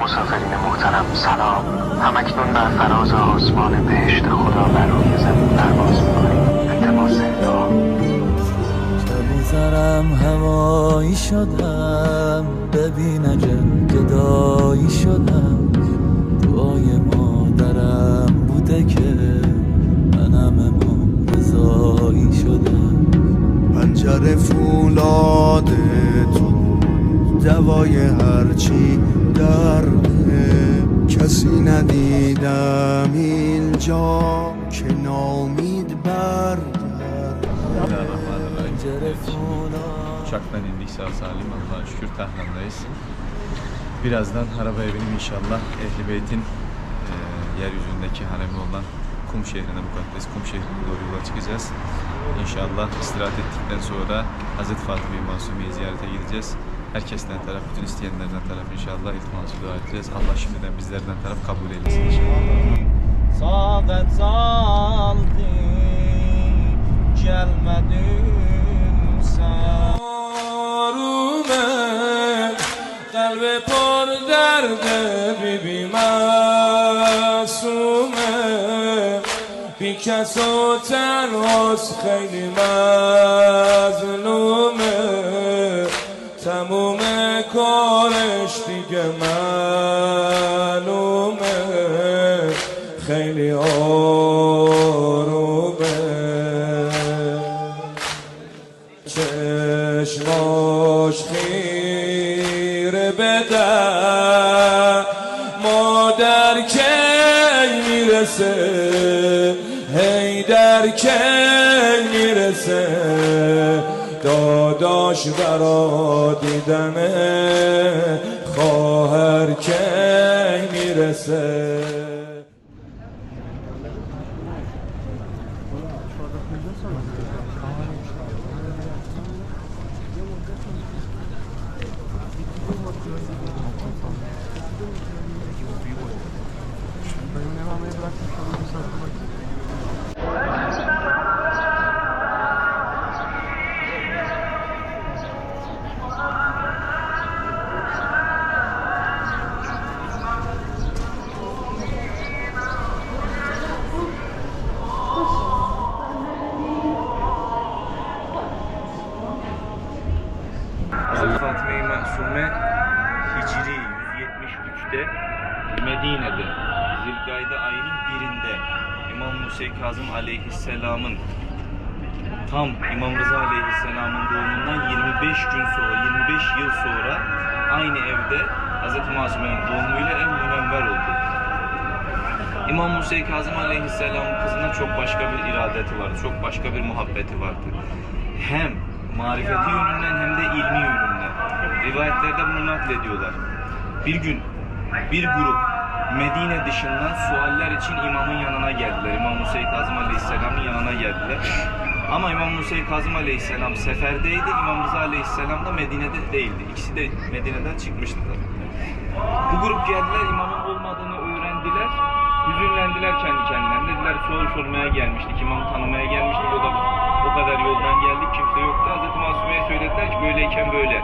مسافرین محترم سلام. همکنون بر فراز آسمان بهشت خدا بر روی زمین پرواز می‌کنیم. التماس دعا کبوترم هوایی شدم ببین اجل گدایی شدم. دعای مادرم بوده که منم امام رضایی شدم. پنجره فولاد تو دوای هرچی درده کسی ندیدم اینجا که نامید برگرد پنجره فولاد Uçaktan indik sağ salim Allah'a şükür Tahran'dayız. Birazdan arabaya binip inşallah Ehl-i Beyt'in e, yeryüzündeki haremi olan Kum şehrine, mukaddes Kum şehrine doğru yola çıkacağız. İnşallah istirahat ettikten sonra Hazreti Fatıma-i Masumi'yi ziyarete gideceğiz. Herkesten taraf, bütün isteyenlerden taraf inşallah iltiması dua edeceğiz. Allah şimdiden bizlerden taraf kabul eylesin inşallah. Saadet aldı gelmedin sen Yarume kalbe por derde bibi masume بی کس و تنهاست خیلی مظلومه تموم کارش دیگه معلومه خیلی آرومه. چشماش خیره بده مادر کی می‌رسه؟ هی در کی می‌رسه؟ داداش برا دیدنه خواهر کی می‌رسه؟ Hazreti Fatıma-i Masume Hicri 173'te Medine'de Zilgayda ayının birinde İmam Musa Kazım Aleyhisselam'ın tam İmam Rıza Aleyhisselam'ın doğumundan 25 gün sonra 25 yıl sonra aynı evde Hazreti Masume'nin doğumuyla ev münevver oldu. İmam Musa Kazım Aleyhisselam'ın kızına çok başka bir iradeti vardı. Çok başka bir muhabbeti vardı. Hem marifeti yönünden hem de ilmi yönünden. Rivayetlerde bunu naklediyorlar. Bir gün bir grup Medine dışından sualler için imamın yanına geldiler. İmam Musa Kazım Aleyhisselam'ın yanına geldiler. Ama İmam Musa Kazım Aleyhisselam seferdeydi, İmam Rıza Aleyhisselam da Medine'de değildi. İkisi de Medine'den çıkmıştılar. Bu grup geldiler, imamın olmadığını öğrendiler. Hüzünlendiler kendi kendilerine. Dediler soru sormaya gelmiştik, imamı tanımaya gelmiştik. O da o kadar yoldan geldik, kimse yoktu. Hazreti Masume'ye söylediler ki böyleyken böyle.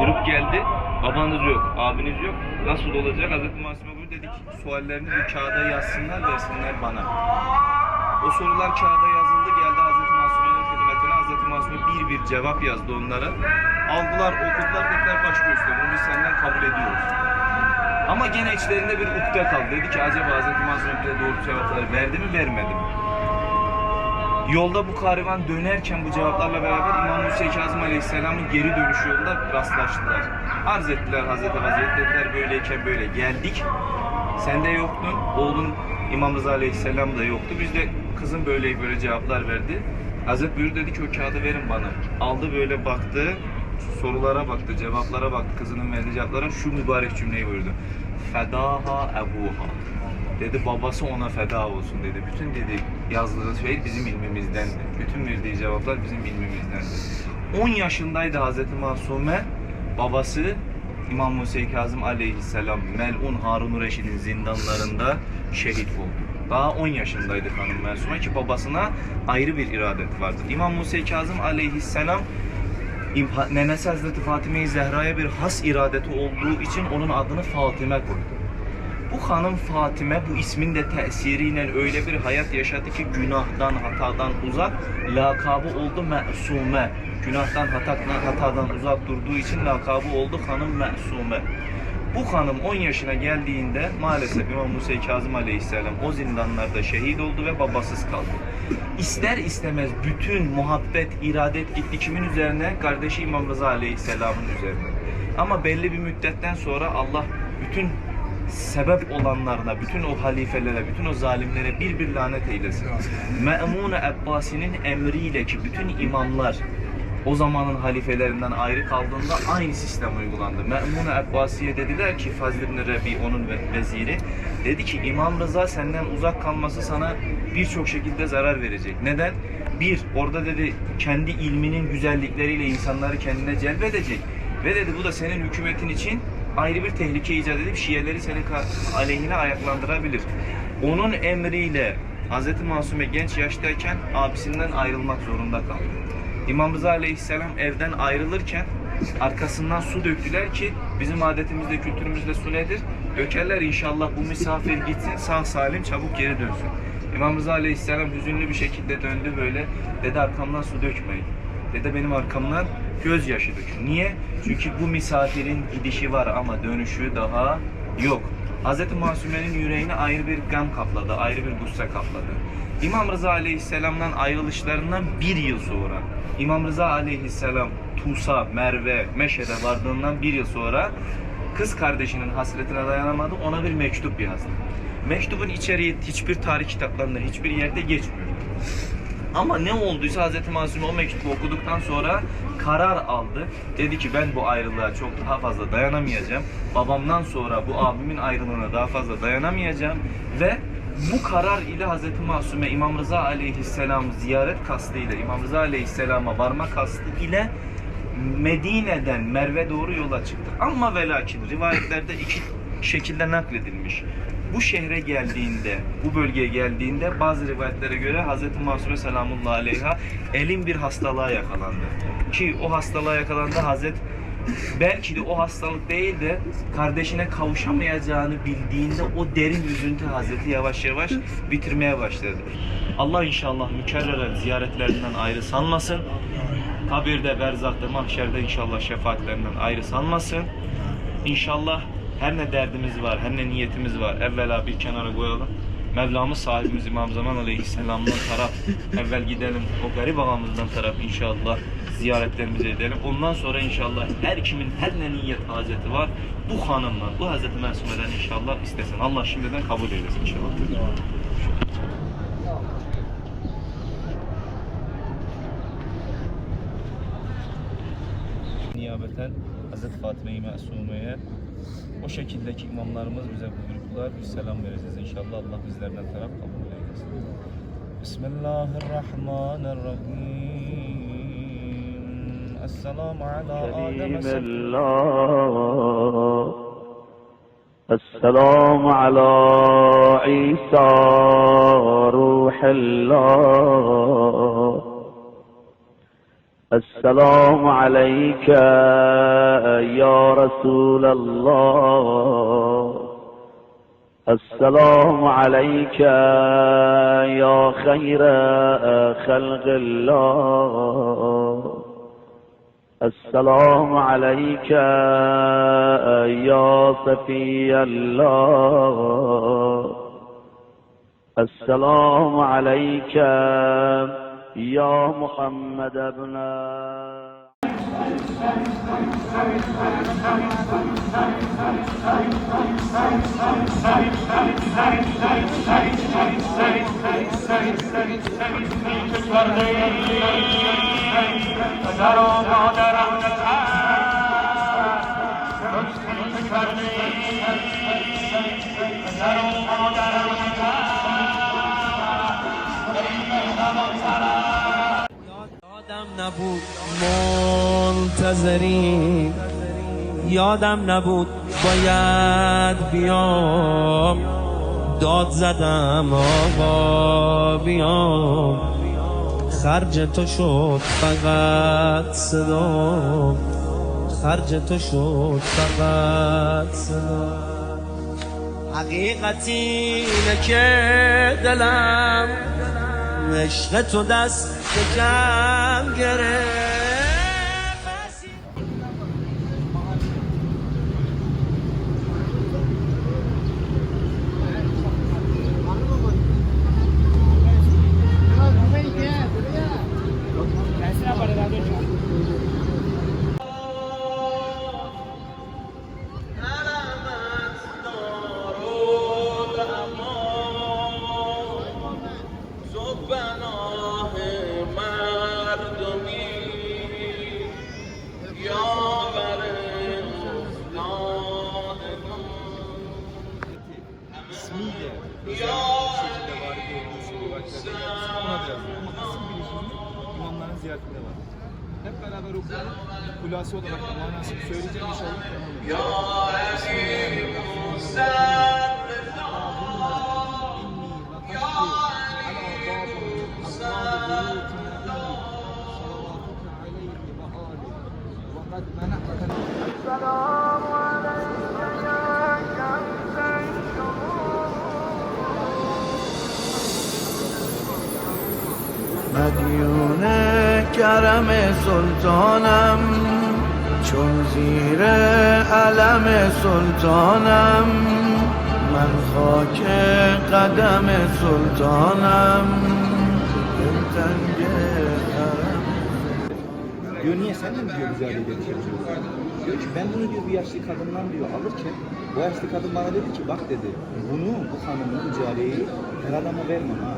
Grup geldi, babanız yok, abiniz yok. Nasıl olacak? Hazreti Masume bunu dedi ki suallerini bir kağıda yazsınlar, versinler bana. O sorular kağıda yazıldı, geldi Hazreti Masume'nin hizmetine. Hazreti Masume bir bir cevap yazdı onlara. Aldılar, okudular, dediler baş göster. Bunu biz senden kabul ediyoruz. Ama gene içlerinde bir ukde kaldı. Dedi ki acaba Hazreti Mazlum bize doğru cevapları verdi mi vermedi mi? Yolda bu karivan dönerken bu cevaplarla beraber İmam Musa Kazım Aleyhisselam'ın geri dönüşü yolunda rastlaştılar. Arz ettiler Hazreti dediler böyleyken böyle geldik. Sen de yoktun, oğlun İmam Rıza Aleyhisselam da yoktu. Biz de kızım böyle böyle cevaplar verdi. Hazret buyur dedi ki o kağıdı verin bana. Aldı böyle baktı, sorulara baktı, cevaplara baktı, kızının verdiği cevaplara şu mübarek cümleyi buyurdu. Fedaha ebuha. Dedi babası ona feda olsun dedi. Bütün dedi yazdığı şey bizim ilmimizdendi. Bütün verdiği cevaplar bizim ilmimizdendi. 10 yaşındaydı Hazreti Masume. Babası İmam Musa Kazım aleyhisselam Melun Harun Reşid'in zindanlarında şehit oldu. Daha 10 yaşındaydı hanım Masume ki babasına ayrı bir iradeti vardı. İmam Musa Kazım aleyhisselam Nenesi Hazreti Fatime-i Zehra'ya bir has iradeti olduğu için onun adını Fatime koydu. Bu hanım Fatime bu ismin de tesiriyle öyle bir hayat yaşadı ki günahdan, hatadan uzak, lakabı oldu me'sume. Günahtan, hatadan, hatadan uzak durduğu için lakabı oldu hanım me'sume. Bu hanım 10 yaşına geldiğinde maalesef İmam Musa Kazım Aleyhisselam o zindanlarda şehit oldu ve babasız kaldı. İster istemez bütün muhabbet, iradet gitti kimin üzerine? Kardeşi İmam Rıza Aleyhisselam'ın üzerine. Ama belli bir müddetten sonra Allah bütün sebep olanlarına, bütün o halifelere, bütün o zalimlere bir bir lanet eylesin. Me'mun Abbasi'nin emriyle ki bütün imamlar o zamanın halifelerinden ayrı kaldığında aynı sistem uygulandı. Me'mun Abbasi'ye dediler ki Fazl ibn Rebi onun ve- veziri dedi ki İmam Rıza senden uzak kalması sana birçok şekilde zarar verecek. Neden? Bir, orada dedi kendi ilminin güzellikleriyle insanları kendine celbedecek. Ve dedi bu da senin hükümetin için ayrı bir tehlike icat edip Şiileri senin aleyhine ayaklandırabilir. Onun emriyle Hz. Masume genç yaştayken abisinden ayrılmak zorunda kaldı. İmam Rıza Aleyhisselam evden ayrılırken arkasından su döktüler ki bizim adetimizde, kültürümüzde su nedir? Dökerler inşallah bu misafir gitsin sağ salim çabuk geri dönsün. İmam Rıza Aleyhisselam hüzünlü bir şekilde döndü böyle. Dedi arkamdan su dökmeyin. Dedi benim arkamdan gözyaşı dökün. Niye? Çünkü bu misafirin gidişi var ama dönüşü daha yok. Hz. Masume'nin yüreğini ayrı bir gam kapladı, ayrı bir gusse kapladı. İmam Rıza Aleyhisselam'dan ayrılışlarından bir yıl sonra İmam Rıza Aleyhisselam Tusa, Merve, Meşe'de vardığından bir yıl sonra kız kardeşinin hasretine dayanamadı ona bir mektup yazdı. Mektubun içeriği hiçbir tarih kitaplarında hiçbir yerde geçmiyor. Ama ne olduysa Hz. Masum o mektubu okuduktan sonra karar aldı. Dedi ki ben bu ayrılığa çok daha fazla dayanamayacağım. Babamdan sonra bu abimin ayrılığına daha fazla dayanamayacağım. Ve bu karar ile Hz. Masume İmam Rıza Aleyhisselam ziyaret kastıyla İmam Rıza Aleyhisselam'a varma kastı ile Medine'den Merve doğru yola çıktı. Ama ve lakin rivayetlerde iki şekilde nakledilmiş. Bu şehre geldiğinde, bu bölgeye geldiğinde bazı rivayetlere göre Hz. Masume selamullahi aleyha elin bir hastalığa yakalandı. Ki o hastalığa yakalandı Hazret belki de o hastalık değil de kardeşine kavuşamayacağını bildiğinde o derin üzüntü Hazreti yavaş yavaş bitirmeye başladı. Allah inşallah mükerreren ziyaretlerinden ayrı sanmasın. Kabirde, berzakta, mahşerde inşallah şefaatlerinden ayrı sanmasın. İnşallah her ne derdimiz var, her ne niyetimiz var evvela bir kenara koyalım. Mevlamız sahibimiz İmam Zaman Aleyhisselam'dan taraf evvel gidelim o garip ağamızdan taraf inşallah ziyaretlerimizi edelim. Ondan sonra inşallah her kimin her ne niyet haceti var bu hanımdan, bu Hazreti Mesume'den inşallah istesin. Allah şimdiden kabul eylesin inşallah. Niyabeten Hazreti Fatime-i Mesume'ye o şekildeki imamlarımız bize buyruklar. Bir selam vereceğiz inşallah. Allah bizlerden taraf kabul eylesin. Bismillahirrahmanirrahim. Esselamu ala Adem. الله السلام على عيسى روح الله السلام عليك يا رسول الله. السلام عليك يا خير خلق الله. السلام عليك يا صفي الله. السلام عليك يا محمد ابن پدرم مادرم نبود منتظری یادم نبود باید بیام. داد زدم آقا بیام. خرج تو شد فقط صدا خرج تو شد فقط صدا حقیقت اینه که دلم عشق تو دست کم گرفت. Ama asıl bilinçli imamların ziyaretinde var. Hep beraber okuyalım. Kulası olarak da manasını söyleyeceğim inşallah. مدیون کرم سلطانم چون زیر علم سلطانم. من خاک قدم سلطانم. حرم Diyor niye sen de mi diyor ki ben bunu diyor bir yaşlı kadından diyor alırken o yaşlı kadın bana dedi ki bak dedi bunu bu hanımı mücadeleyi her adama vermem ha.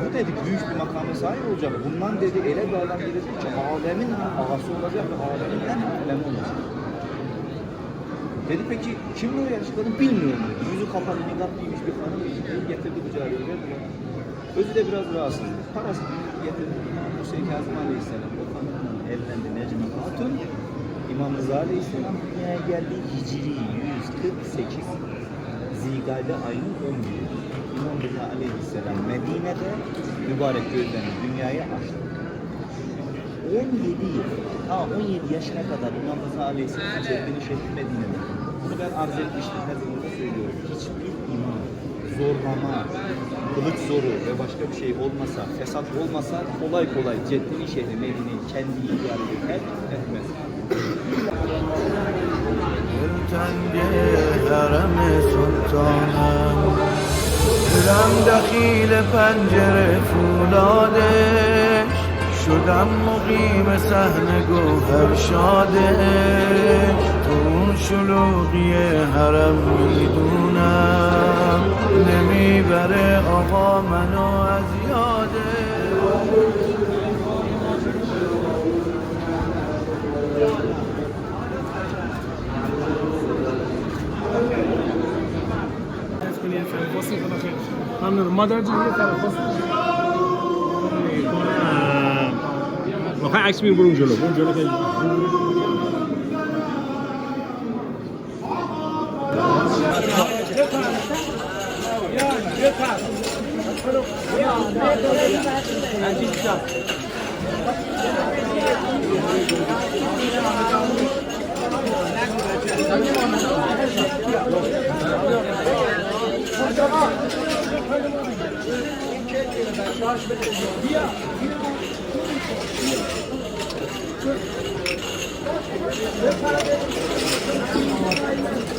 Bu dedi büyük bir makama sahip olacak. Bundan dedi ele bir adam gelecek ki alemin ağası olacak ve alemin en alemi olacak. Dedi peki kim bu yaşlı kadın bilmiyorum dedi. Yüzü kapalı laf giymiş bir hanım getirdi mücadeleyi verdi. Özü de biraz rahatsız. Parasını getirdi. Hüseyin Kazım Aleyhisselam o hanımla evlendi Necmi Hatun. İmam Rıza Aleyhisselam dünyaya geldi Hicri 148 Zilgade ayının 11'i. İmam Rıza Aleyhisselam Medine'de mübarek gözlerini dünyaya açtı. 17 yıl, ta 17 yaşına kadar İmam Rıza Aleyhisselam çektiğini şehri Medine'de. Bunu ben arz etmiştim, her zaman söylüyorum. Hiçbir imam, zorlama, kılıç zoru ve başka bir şey olmasa, fesat olmasa kolay kolay Ceddini şehri Medine'yi kendi idare eder etmez. Ötengi harem-i pencere fulade شدم مقیم صحن گوهر شادش تو اون شلوغی حرم می‌دونم نمی‌بره آقا منو از یادش ممنون مادر جان Next bir Brunjolo. Brunjolo que Yeah. Thank you.